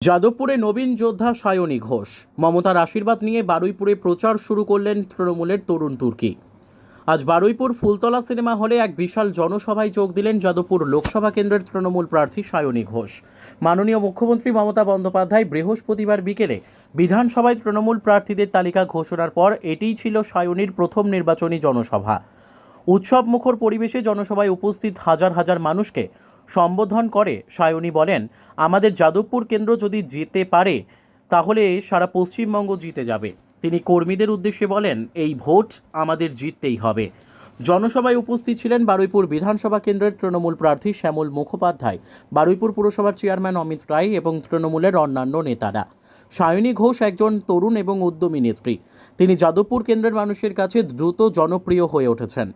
যাদবপুরে নবীন যোদ্ধা সায়নী ঘোষ। মমতার আশীর্বাদ নিয়ে বারুইপুরে প্রচার শুরু করলেন তৃণমূলের তরুণ তুর্কি। আজ বারুইপুর ফুলতলা সিনেমা হলে এক বিশাল জনসভায় যোগ দিলেন যাদবপুর লোকসভা কেন্দ্রের তৃণমূল প্রার্থী সায়নী ঘোষ। মাননীয় মুখ্যমন্ত্রী মমতা বন্দ্যোপাধ্যায় বৃহস্পতিবার বিকেলে বিধানসভায় তৃণমূল প্রার্থীদের তালিকা ঘোষণার পর এটিই ছিল সায়নীর প্রথম নির্বাচনী জনসভা। উৎসব মুখর পরিবেশে জনসভায় উপস্থিত হাজার হাজার মানুষকে সম্বোধন করে। সায়নী বলেন, আমাদের যাদবপুর কেন্দ্র যদি জিতে পারে, তাহলে সারা পশ্চিমবঙ্গ জিতে যাবে। তিনি কর্মীদের উদ্দেশ্যে বলেন, এই ভোট আমাদের জিততেই হবে। জনসভায় উপস্থিত ছিলেন বারুইপুর বিধানসভা কেন্দ্রের তৃণমূল প্রার্থী শ্যামল মুখোপাধ্যায়, বারুইপুর পুরসভার চেয়ারম্যান অমিত রায় এবং তৃণমূলের অন্যান্য নেতারা। সায়নী ঘোষ একজন তরুণ এবং উদ্যমী নেত্রী। তিনি যাদবপুর কেন্দ্রের মানুষের কাছে দ্রুত জনপ্রিয় হয়ে উঠেছেন।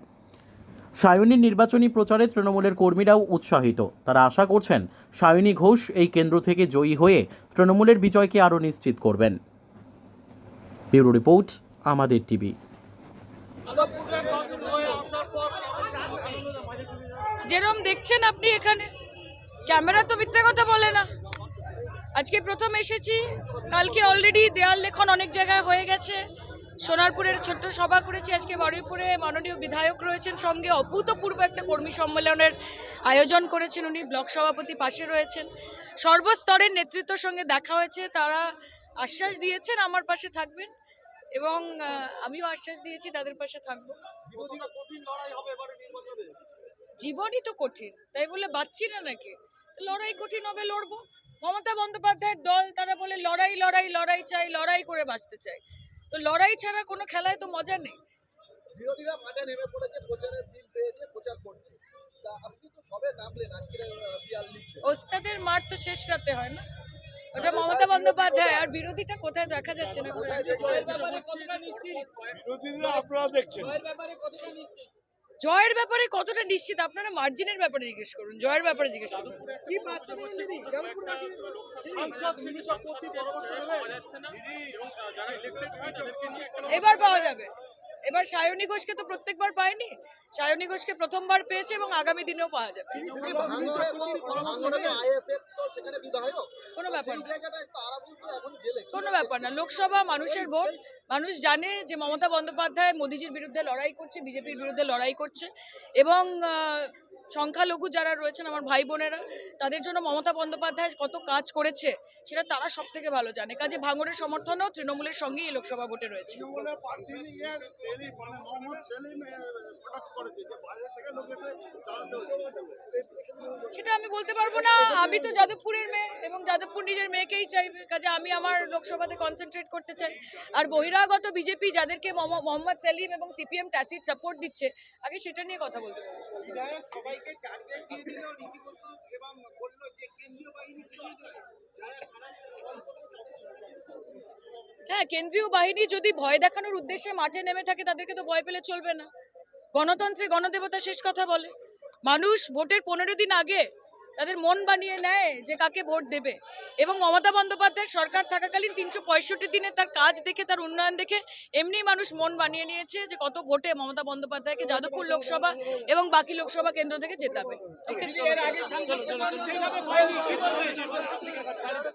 সায়নীর নির্বাচনী প্রচারে তৃণমূলের কর্মীরাও উৎসাহিত। তারা আশা করছেন সায়নী ঘোষ এই কেন্দ্র থেকে জয়ী হয়ে তৃণমূলের বিজয়কে আরও নিশ্চিত করবেন। ব্যুরো রিপোর্ট, আমাদের টিভি। যেরকম দেখছেন আপনি এখানে, ক্যামেরা তো মিথ্যে কথা বলে না। আজকে প্রথম এসেছি, কালকে অলরেডি দেয়াল লেখন অনেক জায়গায় হয়ে গেছে। সোনারপুরের ছোট্ট সভা করেছি আজকে বারুইপুরে মাননীয় বিধায়ক রয়েছেন। সঙ্গে অভূতপূর্ব একটা কর্মী সম্মেলনের আয়োজন করেছেন উনি ব্লক সভাপতি পাশে রয়েছেন। সর্বস্তরের নেতৃত্বর সঙ্গে দেখা হয়েছে তারা আশ্বাস দিয়েছেন আমার পাশে থাকবেন এবং আমিও আশ্বাস দিয়েছি তাদের পাশে থাকব। জীবনই তো কঠিন তাই বলে বাঁচছি না নাকি? লড়াই কঠিন হবে লড়বো। মমতা বন্দ্যোপাধ্যায়ের দল তারা বলে লড়াই লড়াই লড়াই চাই লড়াই করে বাঁচতে চাই। তো লড়াই ছাড়া কোনো খেলায় তো মজা নেই। বিরোধীরা মাঠে নেমে পড়েছে প্রচারের দিন পেয়েছে প্রচার করছে। ওস্তাদের মার তো শেষ রাতে হয় না। ওটা মমতা বন্দ্যোপাধ্যায় আর বিরোধীটা কোথায় দেখা যাচ্ছে না? বিরোধীরা আপনারা দেখছেন। জয়ের ব্যাপারে কতটা নিশ্চিত? আপনারা মার্জিনের ব্যাপারে জিজ্ঞেস করুন জয়ের ব্যাপারে জিজ্ঞেস করুন। এবার পাওয়া যাবে। এবার সায়নী ঘোষকে তো প্রত্যেকবার পায়নি সায়নী ঘোষকে প্রথমবার পেয়েছে এবং আগামী দিনেও পাওয়া যাবে। কোনো ব্যাপার না। কোনো ব্যাপার না। লোকসভা মানুষের ভোট। মানুষ জানে যে মমতা বন্দ্যোপাধ্যায় মোদিজির বিরুদ্ধে লড়াই করছে, বিজেপির বিরুদ্ধে লড়াই করছে এবং সংখ্যালঘু যারা রয়েছেন আমার ভাই বোনেরা, তাদের জন্য মমতা বন্দ্যোপাধ্যায় কত কাজ করেছে সেটা তারা সব থেকে ভালো জানে। কাজে ভাঙড়ের সমর্থনও তৃণমূলের সঙ্গেই এই লোকসভা ভোটে রয়েছে। সেটা আমি বলতে পারব না। আমি তো যাদবপুরের মেয়ে এবং যাদবপুর নিজের মেয়েকেই চাইবে কাজে আমি আমার লোকসভাতে কনসেন্ট্রেট করতে চাই। আর বহিরাগত বিজেপি যাদেরকে মম- মোহাম্মদ সেলিম এবং সিপিএম ট্যাসিড সাপোর্ট দিচ্ছে আগে সেটা নিয়ে কথা বলতে পারব। হ্যাঁ কেন্দ্রীয় বাহিনী যদি ভয় দেখানোর উদ্দেশ্যে মাঠে নেমে থাকে তাদেরকে তো ভয় পেলে চলবে না। গণতন্ত্রে গণদেবতা শেষ কথা বলে। মানুষ ভোটের পনেরো দিন আগে তাদের মন বানিয়ে নেয় যে কাকে ভোট দেবে। এবং মমতা বন্দ্যোপাধ্যায় সরকার থাকাকালীন তিনশো পঁয়ষট্টি দিনে তার কাজ দেখে, তার উন্নয়ন দেখে এমনি মানুষ মন বানিয়ে নিয়েছে যে কত ভোটে মমতা বন্দ্যোপাধ্যায়কে যাদবপুর লোকসভা এবং বাকি লোকসভা কেন্দ্র থেকে জেতাবে।